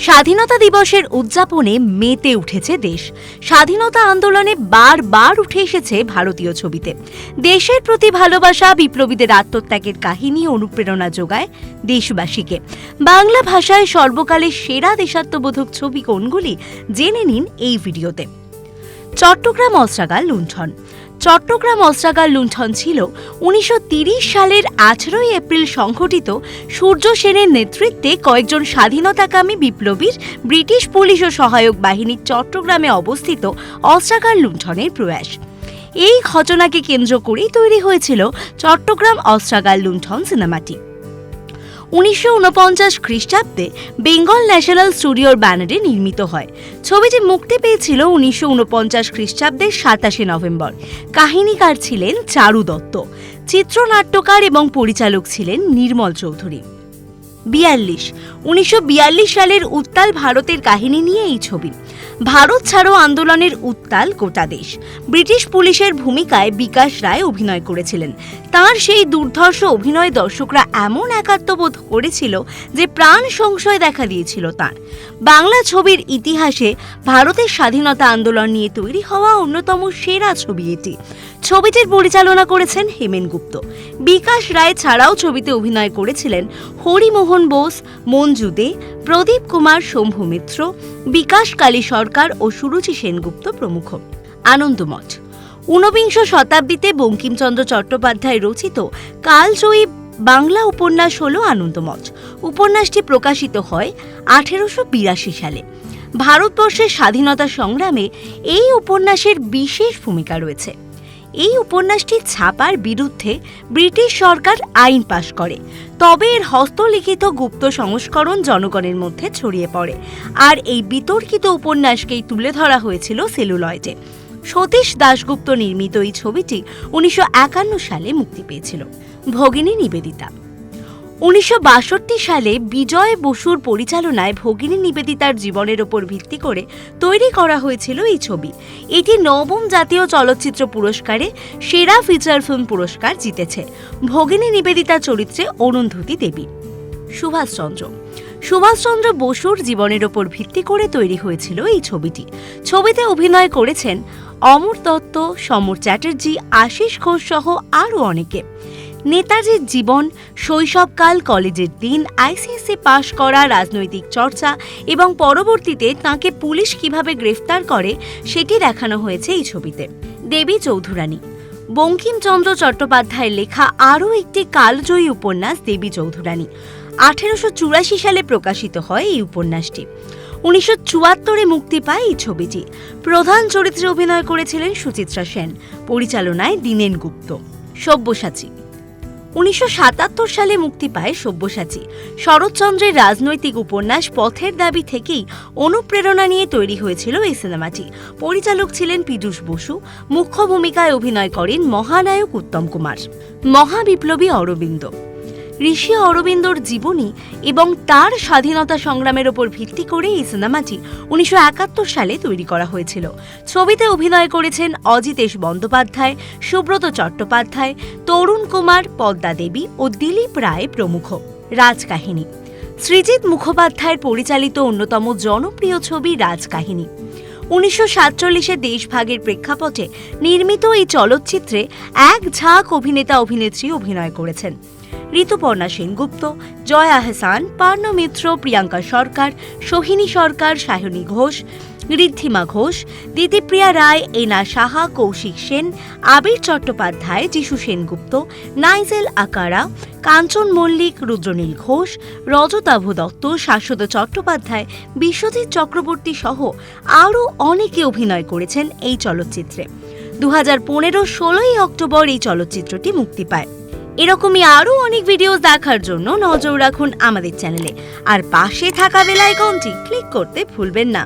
স্বাধীনতা দিবসের উদযাপনে মেতে উঠেছে দেশ। স্বাধীনতা আন্দোলনে বারবার উঠে এসেছে ভারতীয় ছবিতে। দেশের প্রতি ভালোবাসা বিপ্লবীদের আত্মত্যাগের কাহিনী অনুপ্রেরণা যোগায় দেশবাসীকে। বাংলা ভাষায় সর্বকালের সেরা দেশাত্মবোধক ছবি কোনগুলি? জেনে নিন এই ভিডিওতে। চট্টগ্রাম অস্ত্রাগার লুণ্ঠন। চট্টগ্রাম অস্ত্রাগার লুণ্ঠন ছিল। উনিশশো সালের আঠেরোই এপ্রিল সংঘটিত সূর্য সেনের নেতৃত্বে কয়েকজন স্বাধীনতাকামী বিপ্লবীর ব্রিটিশ পুলিশ ও সহায়ক বাহিনীর চট্টগ্রামে অবস্থিত অস্ত্রাগার লুণ্ঠনের প্রয়াস। এই ঘটনাকে কেন্দ্র করেই তৈরি হয়েছিল চট্টগ্রাম অস্ত্রাগার লুণ্ঠন সিনেমাটি। উনিশশো উনপঞ্চাশ খ্রিস্টাব্দে বেঙ্গল ন্যাশনাল স্টুডিওর ব্যানারে নির্মিত হয়। ছবিটি মুক্তি পেয়েছিল উনিশশো উনপঞ্চাশ খ্রিস্টাব্দের সাতাশে নভেম্বর। কাহিনীকার ছিলেন চারু দত্ত। চিত্রনাট্যকার এবং পরিচালক ছিলেন নির্মল চৌধুরী। বিয়াল্লিশ। উনিশশো সালের উত্তাল ভারতের কাহিনী নিয়ে এই ছবি। ভারত ছাড়ো আন্দোলনের উত্তাল গোটা দেশ। ব্রিটিশ পুলিশের ভূমিকায় বিকাশ রায় অভিনয় করেছিলেন। তার সেই দুর্ধর্ষ অভিনয় দর্শকরা এমন একাত্মবোধ করেছিল যে প্রাণ সংশয় দেখা দিয়েছিল তার। বাংলা ছবির ইতিহাসে ভারতের স্বাধীনতা আন্দোলন নিয়ে তৈরি হওয়া অন্যতম সেরা ছবি এটি। ছবিটির পরিচালনা করেছেন হেমেন গুপ্ত। বিকাশ রায় ছাড়াও ছবিতে অভিনয় করেছিলেন হরিমোহন বোস, মঞ্জু দে, প্রদীপ কুমার, শম্ভু মিত্র, বিকাশ কালী সরকার ও সুরুচি সেনগুপ্ত প্রমুখ। আনন্দমঠ। ঊনবিংশ শতাব্দীতে বঙ্কিমচন্দ্র চট্টোপাধ্যায় রচিত কালজয়ী বাংলা উপন্যাস হল আনন্দমঠ। উপন্যাসটি প্রকাশিত হয় আঠেরোশো বিরাশি সালে। ভারতবর্ষের স্বাধীনতা সংগ্রামে এই উপন্যাসের বিশেষ ভূমিকা রয়েছে। এই উপন্যাসটি ছাপার বিরুদ্ধে ব্রিটিশ সরকার আইন পাশ করে। তবে এর হস্তলিখিত গুপ্ত সংস্করণ জনগণের মধ্যে ছড়িয়ে পড়ে। আর এই বিতর্কিত উপন্যাসকেই তুলে ধরা হয়েছিল সেলুলয়েডে। সতীশ দাশগুপ্ত নির্মিত এই ছবিটি উনিশশো একান্ন সালে মুক্তি পেয়েছিল। ভগিনী নিবেদিতা উনিশশো বাষট্টি সালে বিজয় বসুর পরিচালনায় ভগিনী নিবেদিতার জীবনের ওপর ভিত্তি করে তৈরি করা হয়েছিল এই ছবি। এটি নবম জাতীয় চলচ্চিত্র পুরস্কারে সেরা ফিচার ফিল্ম পুরস্কার জিতেছে। ভগিনী নিবেদিতা চরিত্রে অরুন্ধতী দেবী। সুভাষচন্দ্র। সুভাষচন্দ্র বসুর জীবনের ওপর ভিত্তি করে তৈরি হয়েছিল এই ছবিটি। ছবিতে অভিনয় করেছেন অমর দত্ত, সমর চ্যাটার্জি, আশিস ঘোষ সহ আরও অনেকে। নেতাজির জীবন, শৈশবকাল, কলেজের দিন আইসিএসসি পাশ করা, রাজনৈতিক চর্চা এবং পরবর্তীতে তাকে পুলিশ কীভাবে গ্রেফতার করে সেটি দেখানো হয়েছে এই ছবিতে। দেবী চৌধুরানী। বঙ্কিমচন্দ্র চট্টোপাধ্যায়ের লেখা আরও একটি কালজয়ী উপন্যাস দেবী চৌধুরানী। আঠেরোশো চুরাশি সালে প্রকাশিত হয় এই উপন্যাসটি। উনিশশো চুয়াত্তরে মুক্তি পায় এই ছবিটি। প্রধান চরিত্রে অভিনয় করেছিলেন সুচিত্রা সেন। পরিচালনায় দীনেন গুপ্ত। সব্যসাচী। উনিশশো সাতাত্তর সালে মুক্তি পায় সব্যসাচী। শরৎচন্দ্রের রাজনৈতিক উপন্যাস পথের দাবি থেকেই অনুপ্রেরণা নিয়ে তৈরি হয়েছিল এই সিনেমাটি। পরিচালক ছিলেন পীযূষ বসু, মুখ্য ভূমিকায় অভিনয় করেন মহানায়ক উত্তম কুমার। মহাবিপ্লবী অরবিন্দ। ঋষি অরবিন্দর জীবনী এবং তার স্বাধীনতা সংগ্রামের ওপর ভিত্তি করে এই সিনেমাটি উনিশশো একাত্তর সালে তৈরি করা হয়েছিল। ছবিতে অভিনয় করেছেন অজিতেশ বন্দ্যোপাধ্যায়, সুব্রত চট্টোপাধ্যায়, তরুণ কুমার পদ্মা দেবী ও দিলীপ রায় প্রমুখ। রাজকাহিনী। সৃজিত মুখোপাধ্যায়ের পরিচালিত অন্যতম জনপ্রিয় ছবি রাজকাহিনী। উনিশশো সাতচল্লিশে দেশভাগের প্রেক্ষাপটে নির্মিত এই চলচ্চিত্রে এক ঝাঁক অভিনেতা অভিনেত্রী অভিনয় করেছেন। ঋতুপর্ণা সেনগুপ্ত, জয়া আহসান পার্ণ মিত্র, প্রিয়াঙ্কা সরকার, সোহিনী সরকার, সায়নী ঘোষ, ঋদ্ধিমা ঘোষ, দিদিপ্রিয়া রায়, এনা সাহা, কৌশিক সেন, আবির চট্টোপাধ্যায়, যিশু সেনগুপ্ত, নাইজেল আকারা, কাঞ্চন মল্লিক, রুদ্রনীল ঘোষ, রজতাভ দত্ত, শাশ্বত চট্টোপাধ্যায়, বিশ্বজিৎ চক্রবর্তী সহ আরও অনেকে অভিনয় করেছেন এই চলচ্চিত্রে। দু হাজার পনেরো ষোলোই অক্টোবর এই চলচ্চিত্রটি মুক্তি পায়। এরকমই আরও অনেক ভিডিও দেখার জন্য নজর রাখুন আমাদের চ্যানেলে আর পাশে থাকা বেল আইকনটি ক্লিক করতে ভুলবেন না।